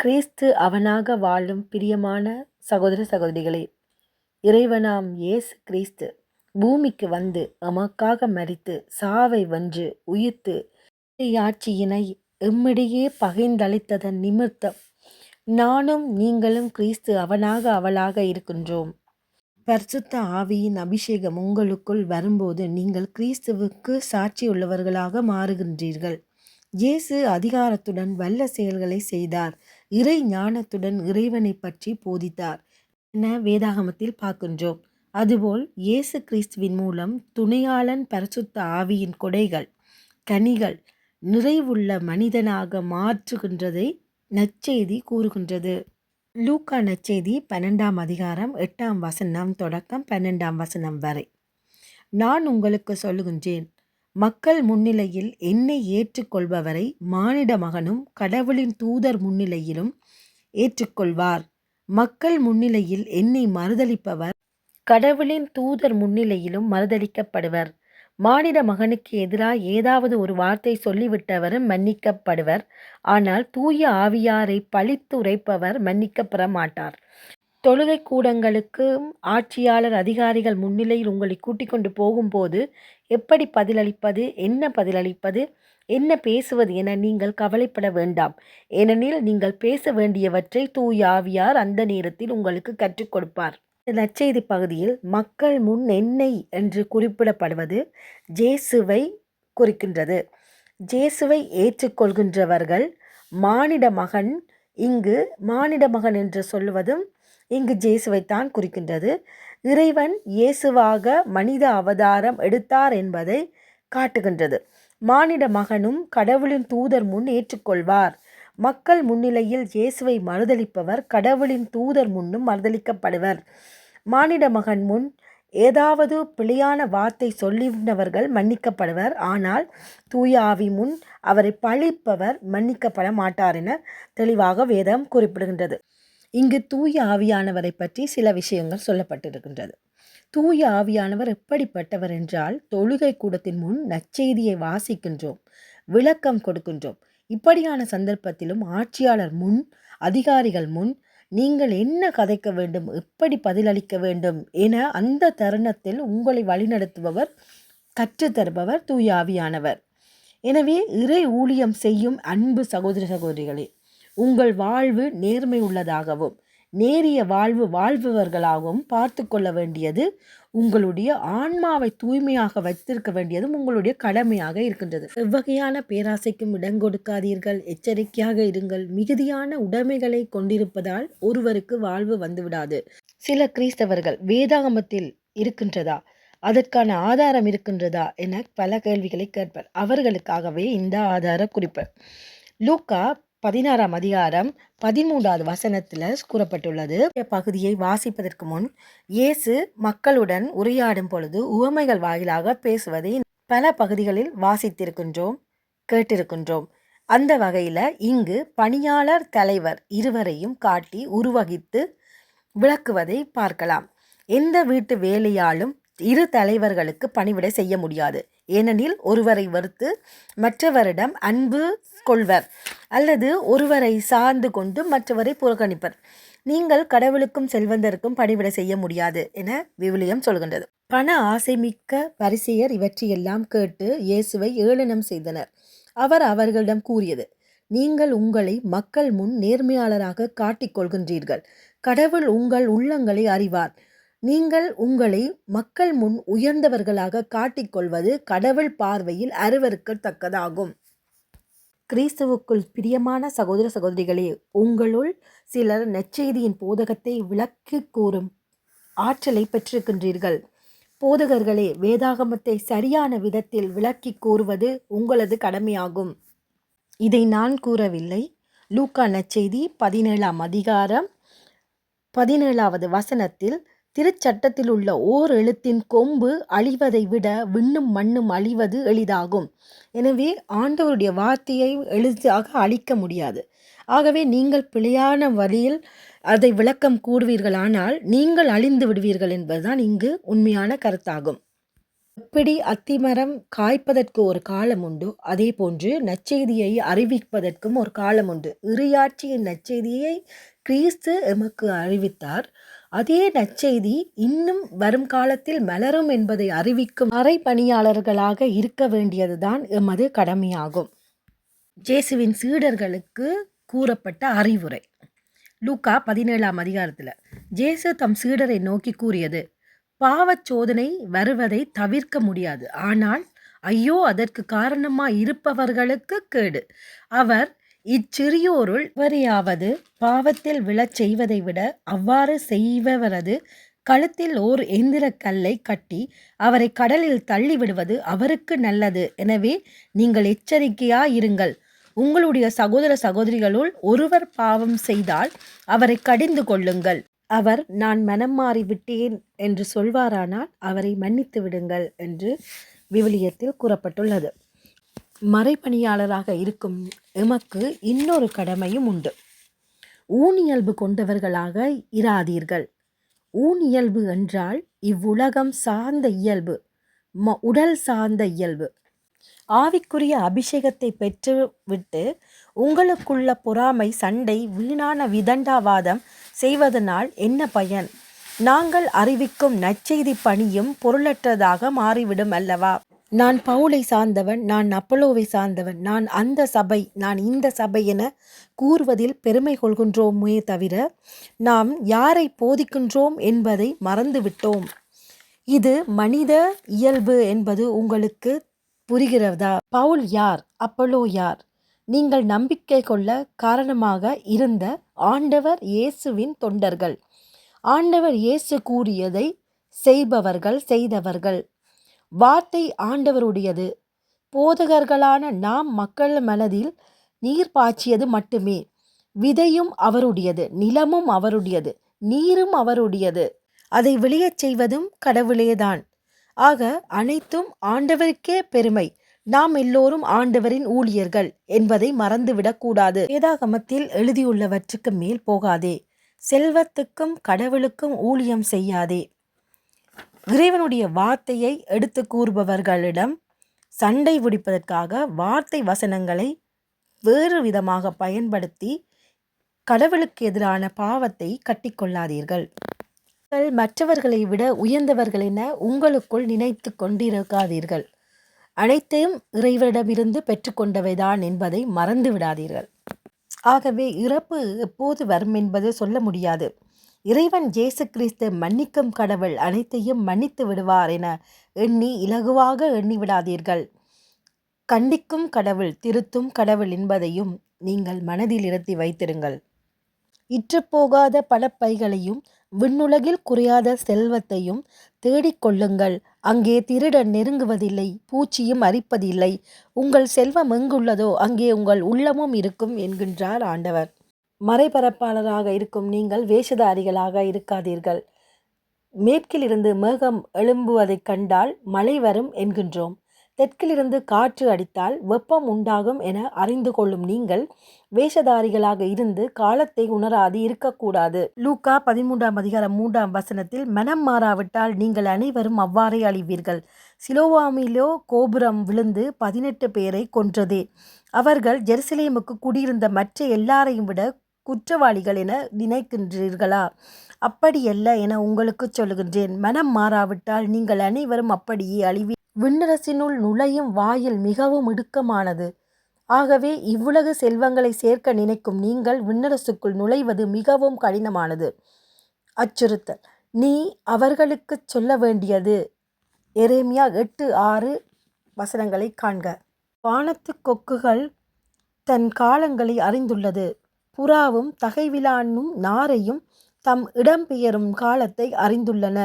கிறிஸ்து அவனாக வாழும் பிரியமான சகோதர சகோதரிகளே இறைவனாம் இயேசு கிறிஸ்து பூமிக்கு வந்து எமக்காக மரித்து சாவை வென்று உயிர்த்து ஆட்சியினை எம்மிடையே பகிர்ந்தளித்ததன் நிமித்தம் நானும் நீங்களும் கிறிஸ்து அவனாக அவளாக இருக்கின்றோம். பரிசுத்த ஆவியின் அபிஷேகம் உங்களுக்குள் வரும்போது நீங்கள் கிறிஸ்துவுக்கு சாட்சியுள்ளவர்களாக மாறுகின்றீர்கள். இயேசு அதிகாரத்துடன் வல்ல செயல்களை செய்தார். இறை ஞானத்துடன் இறைவனை பற்றி போதித்தார். என வேதாகமத்தில் பார்க்கின்றோம். அதுபோல் இயேசு கிறிஸ்துவின் மூலம் துணையாளன் பரிசுத்த ஆவியின் கொடைகள் கனிகள் நிறைவுள்ள மனிதனாக மாற்றுகின்றதை நற்செய்தி கூறுகின்றது. லூக்கா நற்செய்தி பன்னெண்டாம் அதிகாரம் எட்டாம் வசனம் தொடக்கம் பன்னெண்டாம் வசனம் வரை. நான் உங்களுக்கு சொல்லுகின்றேன். மக்கள் முன்னிலையில் என்னை ஏற்றுக்கொள்பவரை மானிட மகனும் கடவுளின் தூதர் முன்னிலையிலும் ஏற்றுக்கொள்வார். மக்கள் முன்னிலையில் என்னை மறுதளிப்பவர் கடவுளின் தூதர் முன்னிலையிலும் மறுதளிக்கப்படுவர். மானிட மகனுக்கு எதிராக ஏதாவது ஒரு வார்த்தை சொல்லிவிட்டவரும் மன்னிக்கப்படுவர். ஆனால் தூய ஆவியாரை பழித்துரைப்பவர் மன்னிக்கப்பெற மாட்டார். தொழுகை கூடங்களுக்கும் ஆட்சியாளர் அதிகாரிகள் முன்னிலையில் உங்களை கூட்டிக் கொண்டு போகும்போது எப்படி பதிலளிப்பது என்ன பதிலளிப்பது என்ன பேசுவது என நீங்கள் கவலைப்பட வேண்டாம். ஏனெனில் நீங்கள் பேச வேண்டியவற்றை தூயாவியார் அந்த நேரத்தில் உங்களுக்கு கற்றுக் கொடுப்பார். நற்செய்தி பகுதியில் மக்கள் முன் என்னை என்று குறிப்பிடப்படுவது ஜேசுவை குறிக்கின்றது. ஜேசுவை ஏற்றுக்கொள்கின்றவர்கள் மானிட மகன் இங்கு மானிட மகன் என்று சொல்லுவதும் இங்கு ஜேசுவைத்தான் குறிக்கின்றது. இறைவன் இயேசுவாக மனித அவதாரம் எடுத்தார் என்பதை காட்டுகின்றது. மானிட மகனும் கடவுளின் தூதர் முன் ஏற்றுக்கொள்வார். மக்கள் முன்னிலையில் இயேசுவை மறுதளிப்பவர் கடவுளின் தூதர் முன்னும் மறுதளிக்கப்படுவர். மானிட மகன் முன் ஏதாவது பிழையான வார்த்தை சொல்லினவர்கள் மன்னிக்கப்படுவர். ஆனால் தூய ஆவி முன் அவரை பழிப்பவர் மன்னிக்கப்பட மாட்டார் என தெளிவாக வேதம் குறிப்பிடுகின்றது. இங்கு தூய ஆவியானவரை பற்றி சில விஷயங்கள் சொல்லப்பட்டிருக்கின்றது. தூய ஆவியானவர் எப்படிப்பட்டவர் என்றால் தொழுகை கூடத்தின் முன் நற்செய்தியை வாசிக்கின்றோம் விளக்கம் கொடுக்கின்றோம். இப்படியான சந்தர்ப்பத்திலும் ஆட்சியாளர் முன் அதிகாரிகள் முன் நீங்கள் என்ன கதைக்க வேண்டும் எப்படி பதிலளிக்க வேண்டும் என அந்த தருணத்தில் உங்களை வழிநடத்துபவர் கற்றுத்தருபவர் தூய ஆவியானவர். எனவே இறை ஊழியம் செய்யும் அன்பு சகோதர சகோதரிகளே உங்கள் வாழ்வு நேர்மை உள்ளதாகவும் நேரிய வாழ்வு வாழ்பவர்களாகவும் பார்த்து கொள்ள வேண்டியது உங்களுடைய ஆன்மாவை தூய்மையாக வைத்திருக்க வேண்டியதும் உங்களுடைய கடமையாக இருக்கின்றது. எவ்வகையான பேராசைக்கும் இடம் கொடுக்காதீர்கள். எச்சரிக்கையாக இருங்கள். மிகுதியான உடைமைகளை கொண்டிருப்பதால் ஒருவருக்கு வாழ்வு வந்துவிடாது. சில கிறிஸ்தவர்கள் வேதாகமத்தில் இருக்கின்றதா? அதற்கான ஆதாரம் இருக்கின்றதா என பல கேள்விகளை கேட்பர். அவர்களுக்காகவே இந்த ஆதார குறிப்பு. லூக்கா பதினாறாம் அதிகாரம் பதிமூன்றாவது வசனத்தில் கூறப்பட்டுள்ளது. பகுதியை வாசிப்பதற்கு முன் இயேசு மக்களுடன் உரையாடும் பொழுது உவமைகள் வாயிலாக பேசுவதை பல பகுதிகளில் வாசித்திருக்கின்றோம் கேட்டிருக்கின்றோம். அந்த வகையில் இங்கு பணியாளர் தலைவர் இருவரையும் காட்டி உருவகித்து விளக்குவதை பார்க்கலாம். எந்த வீட்டு வேலையாலும் இரு தலைவர்களுக்கு பணிவிடை செய்ய முடியாது. ஏனெனில் ஒருவரை வறுத்து மற்றவரிடம் அன்பு கொள்வர் அல்லது ஒருவரை சார்ந்து கொண்டு மற்றவரை புறக்கணிப்பர். நீங்கள் கடவுளுக்கும் செல்வந்தருக்கும் பணிவிட செய்ய முடியாது என விவிலியம் சொல்கின்றது. பண ஆசைமிக்க பரிசெயர் இவற்றையெல்லாம் கேட்டு இயேசுவை ஏளனம் செய்தனர். அவர் அவர்களிடம் கூறியது நீங்கள் உங்களை மக்கள் முன் நேர்மையாளராக காட்டிக் கொள்கின்றீர்கள். கடவுள் உங்கள் உள்ளங்களை அறிவார். நீங்கள் உங்களை மக்கள் முன் உயர்ந்தவர்களாக காட்டிக்கொள்வது கடவுள் பார்வையில் அருவருக்கத்தக்கதாகும். கிறிஸ்துவுக்குள் பிரியமான சகோதர சகோதரிகளே உங்களுள் சிலர் நெச்செய்தியின் போதகத்தை விளக்கி கூறும் ஆற்றலை பெற்றிருக்கின்றீர்கள். போதகர்களே வேதாகமத்தை சரியான விதத்தில் விளக்கி கூறுவது உங்களது கடமையாகும். இதை நான் கூறவில்லை. லூக்கா நச்செய்தி பதினேழாம் அதிகாரம் பதினேழாவது வசனத்தில் திருச்சட்டத்தில் உள்ள ஓர் எழுத்தின் கொம்பு அழிவதை விட விண்ணும் மண்ணும் அழிவது எளிதாகும். எனவே ஆண்டவருடைய வார்த்தையை எளிதாக அழிக்க முடியாது. ஆகவே நீங்கள் பிழையான வழியில் அதை விளக்கம் கூடுவீர்களானால் நீங்கள் அழிந்து விடுவீர்கள் என்பதுதான் இங்கு உண்மையான கருத்தாகும். எப்படி அத்திமரம் காய்ப்பதற்கு ஒரு காலம் உண்டு? அதே போன்று நற்செய்தியை அறிவிப்பதற்கும் ஒரு காலம் உண்டு. இறையாட்சியின் நற்செய்தியை கிறிஸ்து எமக்கு அறிவித்தார். அதே நற்செய்தி இன்னும் வரும் காலத்தில் மலரும் என்பதை அறிவிக்கும் அறை பணியாளர்களாக இருக்க வேண்டியதுதான் எமது கடமையாகும். ஜேசுவின் சீடர்களுக்கு கூறப்பட்ட அறிவுரை. லூக்கா பதினேழாம் அதிகாரத்தில் ஜேசு தம் சீடரை நோக்கி கூறியது பாவச் சோதனை வருவதை தவிர்க்க முடியாது. ஆனால் ஐயோ அதற்கு காரணமாக இருப்பவர்களுக்கு கேடு. அவர் இச்சிறியோருள் வரையாவது பாவத்தில் விழச் செய்வதை விட அவ்வாறு செய்பவரது கழுத்தில் ஓர் எந்திரக் கல்லை கட்டி அவரை கடலில் தள்ளிவிடுவது அவருக்கு நல்லது. எனவே நீங்கள் எச்சரிக்கையாயிருங்கள். உங்களுடைய சகோதர சகோதரிகளுள் ஒருவர் பாவம் செய்தால் அவரை கடிந்து கொள்ளுங்கள். அவர் நான் மனம் மாறிவிட்டேன் என்று சொல்வாரானால் அவரை மன்னித்து விடுங்கள் என்று விவிலியத்தில் கூறப்பட்டுள்ளது. மறைப்பணியாளராக இருக்கும் எமக்கு இன்னொரு கடமையும் உண்டு. ஊனியல்பு கொண்டவர்களாக இராதீர்கள். ஊனியல்பு என்றால் இவ்வுலகம் சார்ந்த இயல்பு ம உடல் சார்ந்த இயல்பு. ஆவிக்குரிய அபிஷேகத்தை பெற்றுவிட்டு உங்களுக்குள்ள பொறாமை சண்டை வீணான விதண்டாவாதம் செய்வதனால் என்ன பயன்? நாங்கள் அறிவிக்கும் நற்செய்தி பணியும் பொருளற்றதாக மாறிவிடும் அல்லவா? நான் பவுலை சார்ந்தவன் நான் அப்பலோவை சார்ந்தவன் நான் அந்த சபை நான் இந்த சபை என கூறுவதில் பெருமை கொள்கின்றோமே தவிர நாம் யாரை போதிக்கின்றோம் என்பதை மறந்துவிட்டோம். இது மனித இயல்பு என்பது உங்களுக்கு புரிகிறதா? பவுல் யார்? அப்பலோ யார்? நீங்கள் நம்பிக்கை கொள்ள காரணமாக இருந்த ஆண்டவர் இயேசுவின் தொண்டர்கள். ஆண்டவர் இயேசு கூறியதை செய்பவர்கள் செய்தவர்கள். வார்த்தை ஆண்டவருடையது. போதகர்களான நாம் மக்கள் மனதில் நீர் பாய்ச்சியது மட்டுமே. விதையும் அவருடையது நிலமும் அவருடையது நீரும் அவருடையது. அதை விளையச் செய்வதும் கடவுளேதான். ஆக அனைத்தும் ஆண்டவருக்கே பெருமை. நாம் எல்லோரும் ஆண்டவரின் ஊழியர்கள் என்பதை மறந்துவிடக்கூடாது வேதாகமத்தில் எழுதியுள்ளவற்றுக்கு மேல் போகாதே. செல்வத்துக்கும் கடவுளுக்கும் ஊழியம் செய்யாதே. இறைவனுடைய வார்த்தையை எடுத்து கூறுபவர்களிடம் சண்டை பிடிப்பதற்காக வார்த்தை வசனங்களை வேறு விதமாக பயன்படுத்தி கடவுளுக்கு எதிரான பாவத்தை கட்டிக்கொள்ளாதீர்கள் நீங்கள் மற்றவர்களை விட உயர்ந்தவர்கள் என உங்களுக்குள் நினைத்து கொண்டிருக்காதீர்கள். அனைத்தையும் இறைவனிடமிருந்து பெற்றுக்கொண்டவைதான் என்பதை மறந்து விடாதீர்கள் ஆகவே இறப்பு எப்போது வரும் என்பது சொல்ல முடியாது. இறைவன் ஜேசு கிறிஸ்து மன்னிக்கும் கடவுள் அனைத்தையும் மன்னித்து விடுவார் என எண்ணி இலகுவாக எண்ணி விடாதீர்கள். கண்டிக்கும் கடவுள் திருத்தும் கடவுள் என்பதையும் நீங்கள் மனதில் இருத்தி வைத்திருங்கள். இற்றுப்போகாத பல பைகளையும் விண்ணுலகில் குறையாத செல்வத்தையும் தேடிக்கொள்ளுங்கள் அங்கே திருடன் நெருங்குவதில்லை பூச்சியும் அரிப்பதில்லை. உங்கள் செல்வம் எங்குள்ளதோ அங்கே உங்கள் உள்ளமும் இருக்கும் என்கின்றார் ஆண்டவர். மறைபரப்பாளராக இருக்கும் நீங்கள் வேஷதாரிகளாக இருக்காதீர்கள். மேற்கிலிருந்து மேகம் எழும்புவதைக் கண்டால் மழை வரும் என்கின்றோம். தெற்கிலிருந்து காற்று அடித்தால் வெப்பம் உண்டாகும் என அறிந்து கொள்ளும் நீங்கள் வேஷதாரிகளாக இருந்து காலத்தை உணராது இருக்கக்கூடாது. லூக்கா பதிமூன்றாம் அதிகாரம் மூன்றாம் வசனத்தில் மனம் மாறாவிட்டால் நீங்கள் அனைவரும் அவ்வாறே அழிவீர்கள். சிலோவாமிலோ கோபுரம் விழுந்து பதினெட்டு பேரை கொன்றதே. அவர்கள் ஜெருசலேமுக்கு குடியிருந்த மற்ற எல்லாரையும் விட குற்றவாளிகள் என நினைக்கின்றீர்களா? அப்படியல்ல என உங்களுக்கு சொல்லுகின்றேன். மனம் மாறாவிட்டால் நீங்கள் அனைவரும் அப்படியே அழிவி. விண்ணரசினுள் நுழையும் வாயில் மிகவும் இடுக்கமானது. ஆகவே இவ்வுலக செல்வங்களை சேர்க்க நினைக்கும் நீங்கள் விண்ணரசுக்குள் நுழைவது மிகவும் கடினமானது. அச்சுறுத்தல். நீ அவர்களுக்கு சொல்ல வேண்டியது. எரேமியா எட்டு ஆறு வசனங்களை காண்க. வானத்து கொக்குகள் தன் காலங்களை அறிந்துள்ளது. புறாவும் தகைவிலானும் நாரையும் தம் இடம்பெயரும் காலத்தை அறிந்துள்ளன.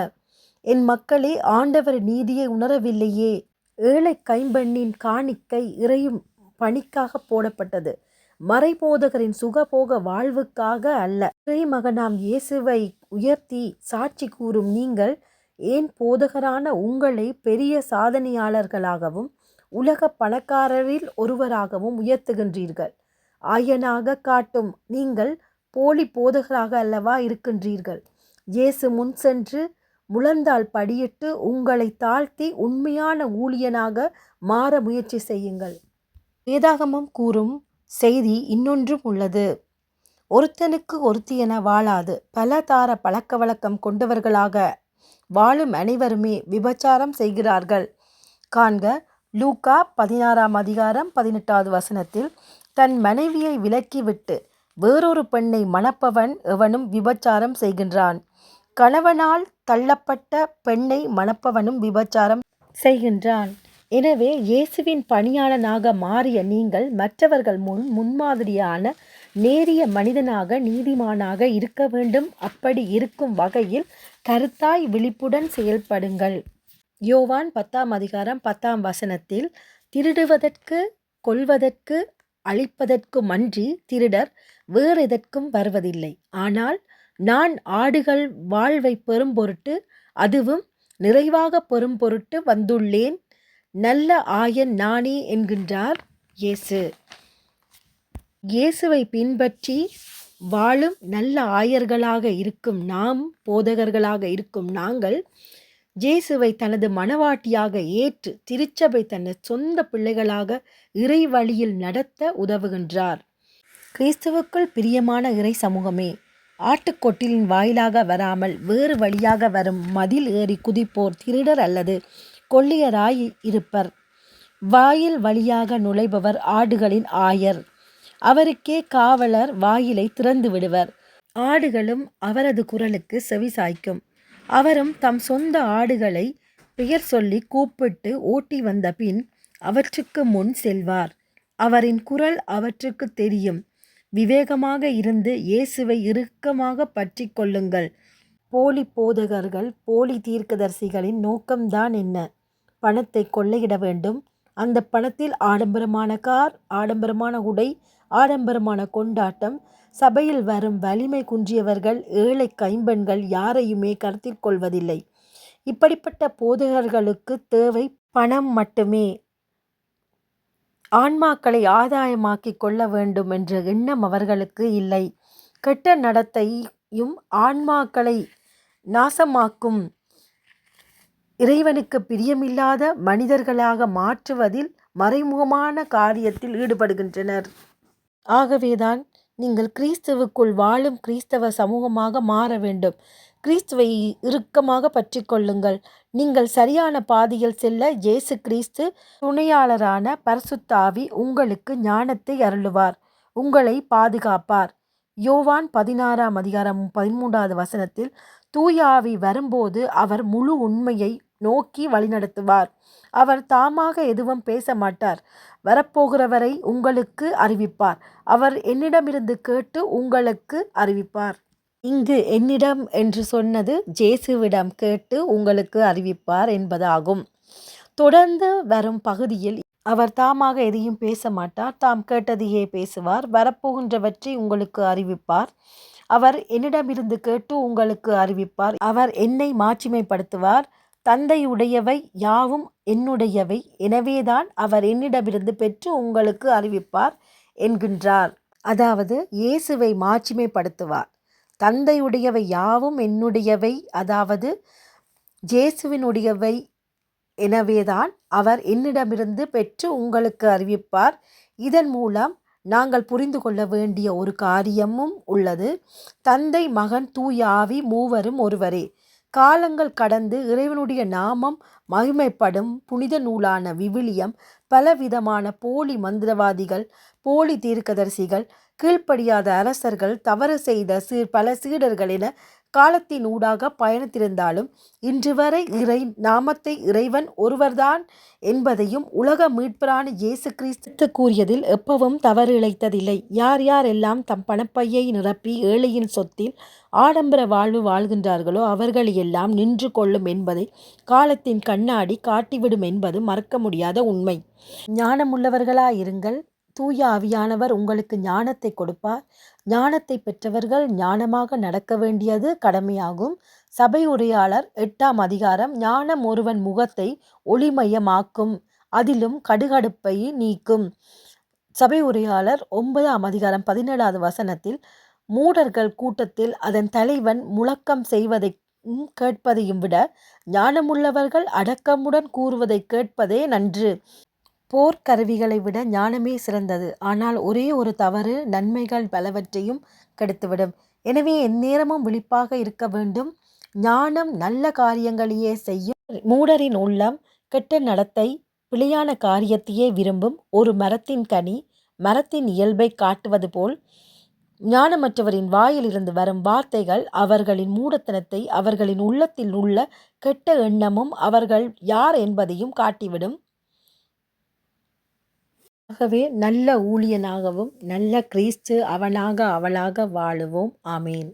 என் மக்களே ஆண்டவர் நீதியை உணரவில்லையே. ஏழை கைம்பெண்ணின் காணிக்கை இறையும் பணிக்காக போடப்பட்டது. மறைபோதகரின் சுகபோக வாழ்வுக்காக அல்ல. இறைமகனாம் இயேசுவை உயர்த்தி சாட்சி கூறும் நீங்கள் ஏன் போதகரான உங்களை பெரிய சாதனையாளர்களாகவும் உலக பணக்காரரில் ஒருவராகவும் உயர்த்துகின்றீர்கள்? ஆயனாக காட்டும். நீங்கள் போலி போதகராக அல்லவா இருக்கின்றீர்கள்? இயேசு முன் சென்று முழந்தாள் படியிட்டு உங்களை தாழ்த்தி உண்மையான ஊழியனாக மாற முயற்சி செய்யுங்கள். வேதாகமம் கூறும் செய்தி இன்னொன்றும் உள்ளது. ஒருத்தனுக்கு ஒருத்தி என வாழாது. பல தார பழக்க வழக்கம் கொண்டவர்களாக வாழும் அனைவருமே விபச்சாரம் செய்கிறார்கள். காண்க லூக்கா பதினாறாம் அதிகாரம் பதினெட்டாவது வசனத்தில் தன் மனைவியை விலக்கிவிட்டு வேறொரு பெண்ணை மணப்பவன் எவனும் விபச்சாரம் செய்கின்றான். கணவனால் தள்ளப்பட்ட பெண்ணை மணப்பவனும் விபச்சாரம் செய்கின்றான். எனவே இயேசுவின் பணியாளனாக மாறிய நீங்கள் மற்றவர்கள் முன் முன்மாதிரியான நேரிய மனிதனாக நீதிமானாக இருக்க வேண்டும். அப்படி இருக்கும் வகையில் கருத்தாய் விழிப்புடன் செயல்படுங்கள். யோவான் பத்தாம் அதிகாரம் பத்தாம் வசனத்தில் திருடுவதற்கு கொள்வதற்கு அழிப்பதற்கும் அன்றி திருடர் வேறெதற்கும் வருவதில்லை. ஆனால் நான் ஆடுகள் வாழ்வை பெறும் பொருட்டு அதுவும் நிறைவாக பெறும் பொருட்டு வந்துள்ளேன். நல்ல ஆயன் நானே என்கின்றார் இயேசு. இயேசுவை பின்பற்றி வாழும் நல்ல ஆயர்களாக இருக்கும் நாம் போதகர்களாக இருக்கும் நாங்கள் ஜேசுவை தனது மனவாட்டியாக ஏற்று திருச்சபை தனது சொந்த பிள்ளைகளாக இறை வழியில் நடத்த உதவுகின்றார். கிறிஸ்துவுக்குள் பிரியமான இறை சமூகமே ஆட்டுக்கொட்டிலின் வாயிலாக வராமல் வேறு வழியாக வரும் மதில் ஏறி குதிப்போர் திருடர் அல்லது கொள்ளியராய் இருப்பர். வாயில் வழியாக நுழைபவர் ஆடுகளின் ஆயர். அவருக்கே காவலர் வாயிலை திறந்து விடுவர். ஆடுகளும் அவரது குரலுக்கு செவி சாய்க்கும். அவரும் தம் சொந்த ஆடுகளை பெயர் சொல்லி கூப்பிட்டு ஓட்டி வந்த பின் அவற்றுக்கு முன் செல்வார். அவரின் குரல் அவற்றுக்கு தெரியும். விவேகமாக இருந்து இயேசுவை இறுக்கமாக பற்றி கொள்ளுங்கள். போலி போதகர்கள் போலி தீர்க்கதரிசிகளின் நோக்கம்தான் என்ன? பணத்தை கொள்ளையிட வேண்டும். அந்த பணத்தில் ஆடம்பரமான கார் ஆடம்பரமான உடை ஆடம்பரமான கொண்டாட்டம் சபையில் வரும் வலிமை குன்றியவர்கள் ஏழை கைம்பெண்கள் யாரையுமே கருத்தில் கொள்வதில்லை. இப்படிப்பட்ட போதகர்களுக்கு தேவை பணம் மட்டுமே. ஆன்மாக்களை ஆதாயமாக்கி கொள்ள வேண்டும் என்ற எண்ணம் அவர்களுக்கு இல்லை. கெட்ட நடத்தையும் ஆன்மாக்களை நாசமாக்கும் இறைவனுக்கு பிரியமில்லாத மனிதர்களாக மாற்றுவதில் மறைமுகமான காரியத்தில் ஈடுபடுகின்றனர். ஆகவேதான் நீங்கள் கிறிஸ்துவுக்குள் வாழும் கிறிஸ்தவ சமூகமாக மாற வேண்டும். கிறிஸ்துவை இறுக்கமாக பற்றி கொள்ளுங்கள். நீங்கள் சரியான பாதையில் செல்ல இயேசு கிறிஸ்து துணையாளரான பரசுத்தாவி உங்களுக்கு ஞானத்தை அருளுவார் உங்களை பாதுகாப்பார். யோவான் பதினாறாம் அதிகாரம் பதிமூன்றாவது வசனத்தில் தூயாவி வரும்போது அவர் முழு உண்மையை நோக்கி வழிநடத்துவார். அவர் தாமாக எதுவும் பேச மாட்டார் வரப்போகிறவரை உங்களுக்கு அறிவிப்பார். அவர் என்னிடமிருந்து கேட்டு உங்களுக்கு அறிவிப்பார். இங்கு என்னிடம் என்று சொன்னது ஜேசுவிடம் கேட்டு உங்களுக்கு அறிவிப்பார் என்பதாகும். தொடர்ந்து வரும் பகுதியில் அவர் தாமாக எதையும் பேச மாட்டார் தாம் கேட்டதையே பேசுவார். வரப்போகின்றவற்றை உங்களுக்கு அறிவிப்பார். அவர் என்னிடமிருந்து கேட்டு உங்களுக்கு அறிவிப்பார். அவர் என்னை மாட்சிமைப்படுத்துவார். தந்தையுடையவை யாவும் என்னுடையவை. எனவேதான் அவர் என்னிடமிருந்து பெற்று உங்களுக்கு அறிவிப்பார் என்கின்றார். அதாவது இயேசுவை மாட்சிமைப்படுத்துவார். தந்தையுடையவை யாவும் என்னுடையவை. அதாவது ஜேசுவினுடையவை எனவேதான் அவர் என்னிடமிருந்து பெற்று உங்களுக்கு அறிவிப்பார். இதன் மூலம் நாங்கள் புரிந்து கொள்ள வேண்டிய ஒரு காரியமும் உள்ளது. தந்தை மகன் தூயாவி மூவரும் ஒருவரே. காலங்கள் கடந்து இறைவனுடைய நாமம் மகிமைப்படும் புனித நூலான விவிலியம் பலவிதமான போலி மந்திரவாதிகள் போலி தீர்க்கதரிசிகள் கீழ்ப்படியாத அரசர்கள் தவறு செய்த சீ பல சீடர்கள் என காலத்தின் ஊடாக பயணித்திருந்தாலும் இன்று வரை இறை நாமத்தை இறைவன் ஒருவர்தான் என்பதையும் உலக மீட்பரான இயேசு கிறிஸ்து கூறியதில் எப்பவும் தவறு இழைத்ததில்லை யார் யாரெல்லாம் தம் பணப்பையை நிரப்பி ஏழையின் சொத்தில் ஆடம்பர வாழ்வு வாழ்கின்றார்களோ அவர்கள் எல்லாம் நின்று கொள்ளும் என்பதை காலத்தின் கண்ணாடி காட்டிவிடும் என்பது மறக்க முடியாத உண்மை. ஞானமுள்ளவர்களாயிருங்கள். தூய ஆவியானவர் உங்களுக்கு ஞானத்தை கொடுப்பார். ஞானத்தை பெற்றவர்கள் ஞானமாக நடக்க வேண்டியது கடமையாகும். சபை உரையாளர் எட்டாம் அதிகாரம் ஞானம் ஒருவன் முகத்தை ஒளிமயமாக்கும் அதிலும் கடுகடுப்பை நீக்கும். சபை உரையாளர் ஒன்பதாம் அதிகாரம் பதினேழாவது வசனத்தில் மூடர்கள் கூட்டத்தில் அதன் தலைவன் முழக்கம் செய்வதை கேட்பதையும் விட ஞானமுள்ளவர்கள் அடக்கமுடன் கூறுவதை கேட்பதே நன்று. போர்க்கருவிகளை விட ஞானமே சிறந்தது. ஆனால் ஒரே ஒரு தவறு நன்மைகள் பலவற்றையும் கெடுத்துவிடும். எனவே எந்நேரமும் விழிப்பாக இருக்க வேண்டும். ஞானம் நல்ல காரியங்களையே செய்யும் மூடரின் உள்ளம் கெட்ட நடத்தை பிழையான காரியத்தையே விரும்பும் ஒரு மரத்தின் கனி மரத்தின் இயல்பை காட்டுவது போல் ஞானமற்றவரின் வாயிலிருந்து வரும் வார்த்தைகள் அவர்களின் மூடத்தனத்தை அவர்களின் உள்ளத்தில் உள்ள கெட்ட எண்ணமும் அவர்கள் யார் என்பதையும் காட்டிவிடும். ஆகவே நல்ல ஊழியனாகவும் நல்ல கிறிஸ்து அவனாக அவளாக வாழுவோம். ஆமேன்.